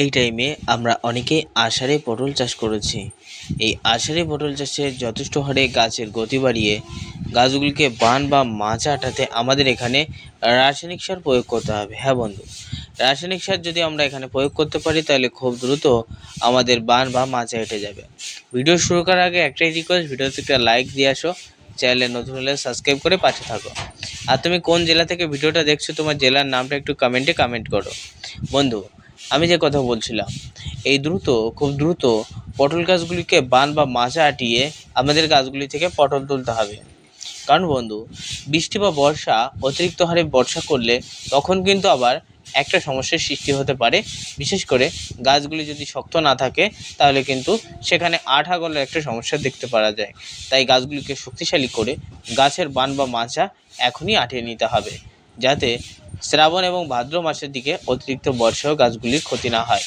এই টাইমে আমরা অনেকেই আষাঢ়ে পটল চাষ করেছি। এই আষাঢ়ে পটল চাষে যথেষ্ট হারে গাছের গতি বাড়িয়ে গাছগুলিকে বান বা মাচা আটাতে আমাদের এখানে রাসায়নিক সার প্রয়োগ করতে হবে। হ্যাঁ বন্ধু, রাসায়নিক সার যদি আমরা এখানে প্রয়োগ করতে পারি তাহলে খুব দ্রুত আমাদের বান বা মাচা হেঁটে যাবে। ভিডিও শুরু করার আগে একটাই রিকোয়েস্ট ভিডিওতে একটা লাইক দিয়ে আসো চ্যানেলে নতুন হলে সাবস্ক্রাইব করে পাশে থাকো। আর তুমি কোন জেলা থেকে ভিডিওটা দেখছ, তোমার জেলার নামটা একটু কমেন্টে কমেন্ট করো। বন্ধু আমি যে কথা বলছিলাম, এই দ্রুত, খুব দ্রুত পটল গাছগুলিকে বান বা মাচা আটিয়ে আমাদের গাছগুলি থেকে পটল তুলতে হবে। কারণ বন্ধু, বৃষ্টি বা বর্ষা, অতিরিক্ত হারে বর্ষা করলে তখন কিন্তু আবার একটা সমস্যার সৃষ্টি হতে পারে। বিশেষ করে গাছগুলি যদি শক্ত না থাকে, তাহলে কিন্তু সেখানে আঠা গলার একটা সমস্যা দেখতে পাওয়া যায়। তাই গাছগুলিকে শক্তিশালী করে গাছের বান বা মাচা এখনই আটিয়ে নিতে হবে, যাতে শ্রাবণ এবং ভাদ্র মাসের দিকে অতিরিক্ত বর্ষাও গাছগুলির ক্ষতি না হয়।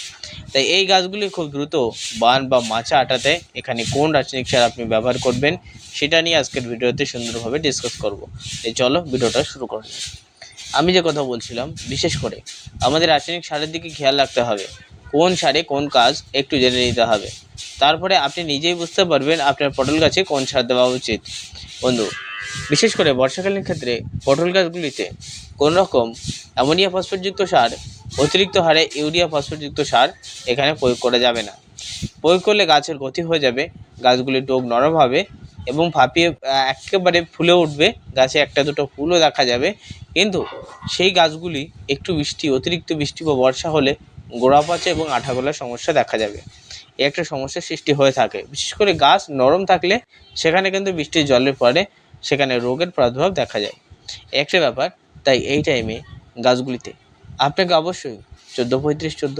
তাই এই গাছগুলি খুব দ্রুত বান বা মাচা আটাতে এখানে কোন রাসায়নিক সার আপনি ব্যবহার করবেন সেটা নিয়ে আজকের ভিডিওতে সুন্দরভাবে ডিসকাস করব। তাই চলো ভিডিওটা শুরু করা যাক। আমি যে কথা বলছিলাম, বিশেষ করে আমাদের রাসায়নিক সারের দিকে খেয়াল রাখতে হবে। কোন সারে কোন কাজ একটু জেনে নিতে হবে। তারপরে আপনি নিজেই বুঝতে পারবেন আপনার পটল গাছে কোন সার দেওয়া উচিত। বন্ধু, বিশেষ করে বর্ষাকালীন ক্ষেত্রে পটল গাছগুলিতে কোনো রকম অ্যামোনিয়া ফসফেটযুক্ত সার, অতিরিক্ত হারে ইউরিয়া ফসফেটযুক্ত সার এখানে প্রয়োগ করা যাবে না। প্রয়োগ করলে গাছের গতি হয়ে যাবে, গাছগুলির ডোক নরম হবে এবং ফাঁপিয়ে একেবারে ফুলে উঠবে, গাছে একটা দুটো ফুলও দেখা যাবে। কিন্তু সেই গাছগুলি একটু বৃষ্টি, অতিরিক্ত বৃষ্টি বা বর্ষা হলে গোড়া পচে এবং আঠা গলার সমস্যা দেখা যাবে। এই একটা সমস্যার সৃষ্টি হয়ে থাকে। বিশেষ করে গাছ নরম থাকলে সেখানে কিন্তু বৃষ্টির জলের পরে সেখানে রোগের প্রাদুর্ভাব দেখা যায়। একটা ব্যাপার তাই এই টাইমে গাছগুলিতে আপনাকে অবশ্যই চোদ্দ পঁয়ত্রিশ, চোদ্দ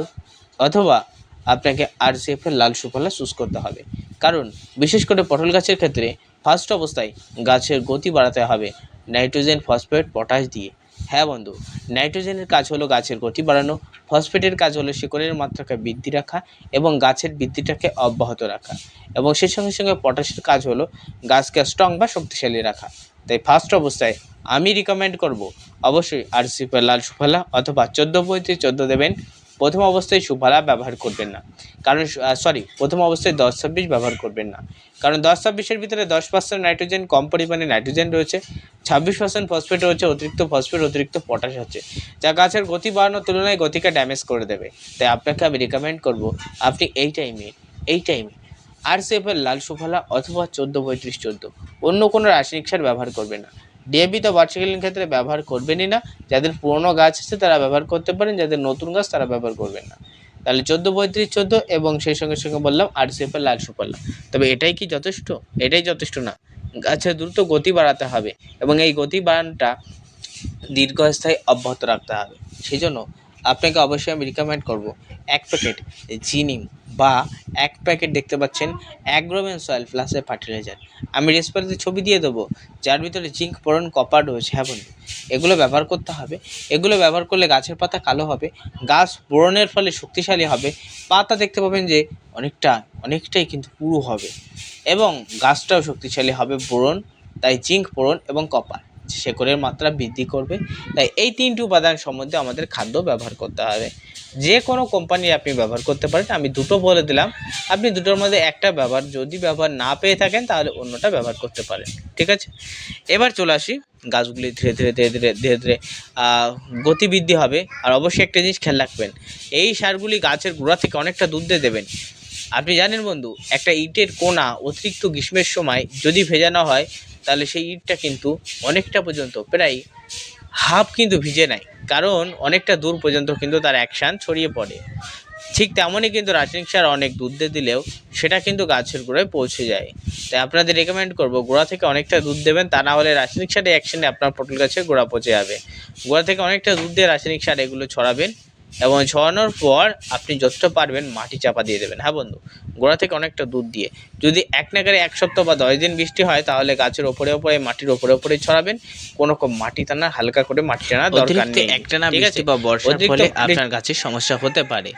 অথবা আপনাকে আর এর লাল সুফলা চুজ করতে হবে। কারণ বিশেষ করে পটল গাছের ক্ষেত্রে ফার্স্ট অবস্থায় গাছের গতি বাড়াতে হবে নাইট্রোজেন ফসফেট পটাশ দিয়ে। হ্যাঁ বন্ধু নাইট্রোজেনের কাজ হলো গাছের গতি বাড়ানো ফসফেটের কাজ হলো শিকড়ের মাত্রাকে বৃদ্ধি রাখা এবং গাছের বৃদ্ধিটাকে অব্যাহত রাখা। এবং সেই সঙ্গে সঙ্গে পটাশের কাজ হলো গাছকে স্ট্রং বা শক্তিশালী রাখা। তাই ফার্স্ট অবস্থায় আমি রিকমেন্ড করব অবশ্যই আর লাল সুফলা অথবা চোদ্দ পঁয়ত্রিশ চোদ্দ দেবেন। প্রথম অবস্থায় সুফলা ব্যবহার করবেন না। কারণ সরি প্রথম অবস্থায় দশ ছাব্বিশ ব্যবহার করবেন না। কারণ দশ ছাব্বিশের ভিতরে দশ পার্সেন্ট নাইট্রোজেন কম পরিমাণে নাইট্রোজেন রয়েছে। ছাব্বিশ পার্সেন্ট ফসফেট রয়েছে, অতিরিক্ত ফসফেট অতিরিক্ত পটাশ আছে। যা গাছের গতি বাড়ানোর তুলনায় গতিকে ড্যামেজ করে দেবে। তাই আপনাকে আমি রিকমেন্ড করব, আপনি এই টাইমে এই টাইমে আর সেফের লাল সুফলা অথবা চোদ্দ পঁয়ত্রিশ চোদ্দ। অন্য কোনো রাসায়নিক সার ব্যবহার করবেন না। ডিএপি তো বার্ষিকালীন ক্ষেত্রে ব্যবহার করবেনই না। যাদের পুরনো গাছ আছে তারা ব্যবহার করতে পারেন, যাদের নতুন গাছ তারা ব্যবহার করবেন না। তাহলে চোদ্দ, পঁয়ত্রিশ, চোদ্দ এবং সেই সঙ্গে সঙ্গে বললাম আর সেফের লাল সুফলা। তবে এটাই কি যথেষ্ট? এটাই যথেষ্ট না। গাছের দ্রুত গতি বাড়াতে হবে এবং এই গতি বাড়ানটা দীর্ঘস্থায়ী অব্যাহত রাখতে হবে। সেই জন্য আপনাকে অবশ্যই আমি রিকমেন্ড করব এক প্যাকেট জিনিম বা এক প্যাকেট দেখতে পাচ্ছেন অ্যাগ্রোমেন সয়েল প্লাসের ফার্টিলাইজার আমি রেসপারিতে ছবি দিয়ে দেবো, যার ভিতরে জিঙ্ক পরন কপার রয়েছে হ্যাঁ বন্ধু? এগুলো ব্যবহার করতে হবে। এগুলো ব্যবহার করলে গাছের পাতা কালো হবে, গাছ বোরনের ফলে শক্তিশালী হবে, পাতা দেখতে পাবেন যে অনেকটা, অনেকটাই কিন্তু পুরু হবে এবং গাছটাও শক্তিশালী হবে বোরন, তাই জিঙ্ক বোরন এবং কপার শেকড়ের মাত্রা বৃদ্ধি করবে। তাই এই তিনটি উপাদান সম্বন্ধে আমাদের খাদ্য ব্যবহার করতে হবে। যে কোনো কোম্পানি আপনি ব্যবহার করতে পারেন। আমি দুটো বলে দিলাম। আপনি দুটোর মধ্যে একটা ব্যবহার যদি ব্যবহার না পেয়ে থাকেন, তাহলে অন্যটা ব্যবহার করতে পারেন। ঠিক আছে? এবার চলে আসি। গাছগুলি ধীরে ধীরে ধীরে ধীরে ধীরে ধীরে গতিবৃদ্ধি হবে। আর অবশ্যই একটা জিনিস খেয়াল রাখবেন, এই সারগুলি গাছের গোড়া থেকে অনেকটা দূর দিয়ে দেবেন। আপনি জানেন বন্ধু, একটা ইটের কোনা অতিরিক্ত গ্রীষ্মের সময় যদি ভেজানো হয় তাহলে সেই ইটটা কিন্তু অনেকটা পর্যন্ত, প্রায় হাফ কিন্তু ভিজে নেয় কারণ অনেকটা দূর পর্যন্ত কিন্তু তার অ্যাকশান ছড়িয়ে পড়ে। ঠিক তেমনই কিন্তু রাসায়নিক সার অনেক দুধ দিয়ে দিলেও সেটা কিন্তু গাছের গোড়ায় পৌঁছে যায়। তাই আপনাদের রেকমেন্ড করব, গোড়া থেকে অনেকটা দুধ দেবেন, তা না হলে রাসায়নিক সারের অ্যাকশানে আপনার পটল গাছে গোড়া পচে যাবে। গোড়া থেকে অনেকটা দুধ দিয়ে রাসায়নিক সার এগুলো ছড়াবেন। এবং ছড়ানোর পর আপনি যতটা পারবেন মাটি চাপা দিয়ে দেবেন। হ্যাঁ বন্ধু? গোড়া থেকে অনেকটা দুধ দিয়ে। যদি এক নাগারে এক সপ্তাহ বা দশ দিন বৃষ্টি হয় তাহলে গাছের ওপরে ওপরে মাটির ওপরে ওপরে ছড়াবেন। কোনো রকম মাটি টানা হালকা করে মাটি টানা দরকার নেই। একটানা বৃষ্টি? বা বর্ষার ফলে আপনার গাছের সমস্যা হতে পারে।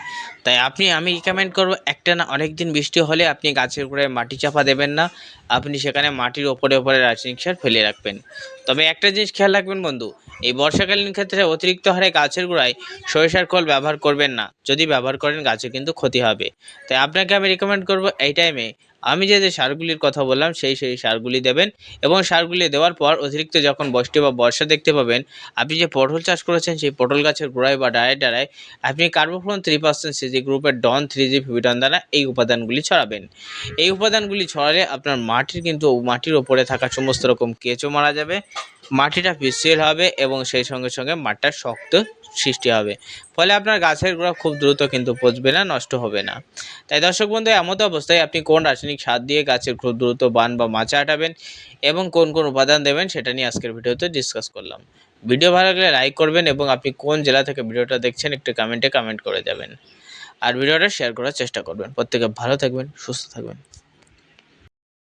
তাই আপনি আমি রিকমেন্ড করব একটানা অনেক দিন বৃষ্টি হলে আপনি গাছের উপরে মাটি চাপা দেবেন না। আপনি সেখানে মাটির ওপরে ওপরে রাসায়নিক সার ফেলে রাখবেন। তবে একটা জিনিস খেয়াল রাখবেন বন্ধু এই বর্ষাকালীন ক্ষেত্রে অতিরিক্ত হারে গাছের গোড়ায় সরিষার খোল ব্যবহার করবেন না। যদি ব্যবহার করেন, গাছে কিন্তু ক্ষতি হবে। তাই আপনাকে আমি রেকমেন্ড করব এই টাইমে আমি যে যে সারগুলির কথা বললাম, সেই সেই সারগুলি দেবেন এবং সারগুলি দেওয়ার পর অতিরিক্ত যখন বৃষ্টি বা বর্ষা দেখতে পাবেন, আপনি যে পটল চাষ করেছেন, সেই পটল গাছের গোড়ায় বা ডায়ে আপনি কার্বোফ্লোন থ্রি পার্সেন্ট সিজি গ্রুপের ডন থ্রি জি ফিভিডন দ্বারা এই উপাদানগুলি ছড়াবেন। এই উপাদানগুলি ছড়ালে আপনার মাটির কিন্তু, মাটির ওপরে থাকা সমস্ত রকম কেঁচো মারা যাবে। মাটিটা পিচ্ছিল হবে এবং সেই সঙ্গে সঙ্গে মাটিটা শক্ত সৃষ্টি হবে। ফলে আপনার গাছের গোড়া খুব দ্রুত কিন্তু পচবে না, নষ্ট হবে না। তাই দর্শক বন্ধু, এমত অবস্থায় আপনি কোন রাসায়নিক সার দিয়ে গাছের খুব দ্রুত বান বা মাচা আটাবেন এবং কোন কোন উপাদান দেবেন সেটা নিয়ে আজকের ভিডিওতে ডিসকাস করলাম। ভিডিও ভালো লাগলে লাইক করবেন এবং আপনি কোন জেলা থেকে ভিডিওটা দেখছেন একটু কমেন্টে কমেন্ট করে যাবেন। আর ভিডিওটা শেয়ার করার চেষ্টা করবেন। প্রত্যেকে ভালো থাকবেন, সুস্থ থাকবেন।